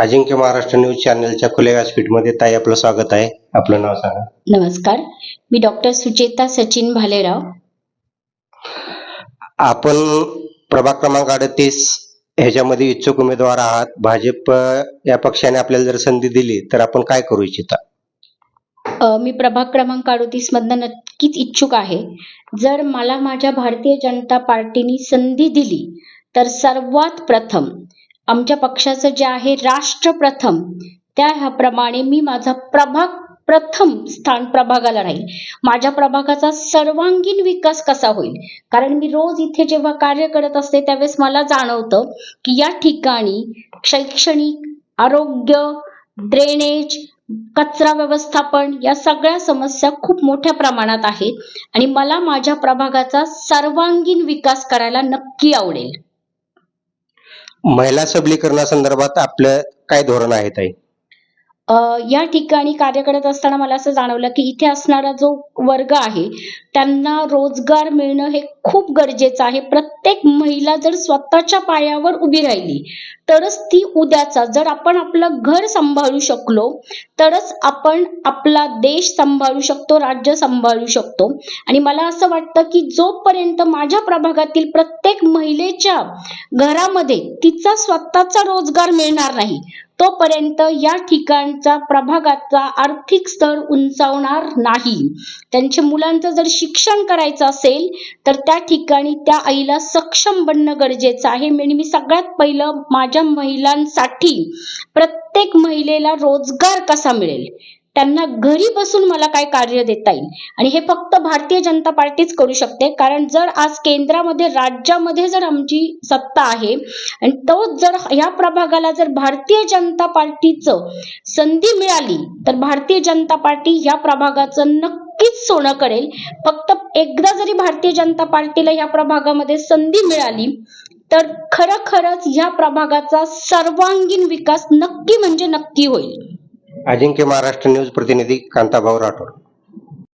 अजिंक्य Maharashtra news चॅनलच्या खुल्या व्यासपीठमध्ये ताई आपलं स्वागत आहे. आपलं नाव सांगा. नमस्कार. मी डॉक्टर सुचेता सचिन भालेराव. आपण प्रभाग क्रमांक अडतीस ह्याच्यामध्ये इच्छुक उमेदवार आहात. भाजप या पक्षाने आपल्याला जर संधी दिली तर आपण काय करू इच्छिता? अ, मी प्रभाग क्रमांक अडतीस मधनं नक्कीच इच्छुक आहे. जर मला माझ्या भारतीय जनता पार्टीने संधी दिली तर सर्वात प्रथम आमच्या पक्षाचं जे आहे राष्ट्र प्रथम त्या ह्याप्रमाणे मी माझा प्रभाग प्रथम स्थान प्रभागाला राहील. माझ्या प्रभागाचा सर्वांगीण विकास कसा होईल? कारण मी रोज इथे जेव्हा कार्य करत असते त्यावेळेस मला जाणवतं की या ठिकाणी शैक्षणिक आरोग्य ड्रेनेज कचरा व्यवस्थापन या सगळ्या समस्या खूप मोठ्या प्रमाणात आहेत आणि मला माझ्या प्रभागाचा सर्वांगीण विकास करायला नक्की आवडेल. महिला सबलीकरणासंदर्भात आपलं काय धोरण आहे ताई? या ठिकाणी कार्य करत असताना मला असं जाणवलं की इथे असणारा जो वर्ग आहे त्यांना रोजगार मिळणं हे खूप गरजेचं आहे. प्रत्येक महिला जर स्वतःच्या पायावर उभी राहिली तरच ती उद्याचा जर आपण आपलं घर सांभाळू शकलो तरच आपण आपला देश सांभाळू शकतो राज्य सांभाळू शकतो. आणि मला असं वाटतं की जोपर्यंत माझ्या प्रभागातील प्रत्येक महिलेच्या घरामध्ये तिचा स्वतःचा रोजगार मिळणार नाही तोपर्यंत या ठिकाणचा प्रभागाचा आर्थिक स्तर उंचावणार नाही. त्यांच्या मुलांचं जर शिक्षण करायचं असेल तर त्या ठिकाणी त्या आईला सक्षम बनणं गरजेचं आहे. म्हणजे मी सगळ्यात पहिलं माझ्या महिलांसाठी प्रत्येक महिलेला रोजगार कसा मिळेल? त्यांना घरी बसून मला काय कार्य देता येईल? आणि हे फक्त भारतीय जनता पार्टीच करू शकते. कारण जर आज केंद्रामध्ये राज्यामध्ये जर आमची सत्ता आहे आणि तो जर या प्रभागाला जर भारतीय जनता पार्टीचं संधी मिळाली तर भारतीय जनता पार्टी या प्रभागाचं नक्कीच सोनं करेल. फक्त एकदा जरी भारतीय जनता पार्टीला या प्रभागामध्ये संधी मिळाली तर खरं खरंच या प्रभागाचा सर्वांगीण विकास नक्की म्हणजे नक्की होईल. अजिंक्य महाराष्ट्र न्यूज प्रतिनिधी कांताभाऊ राठोड.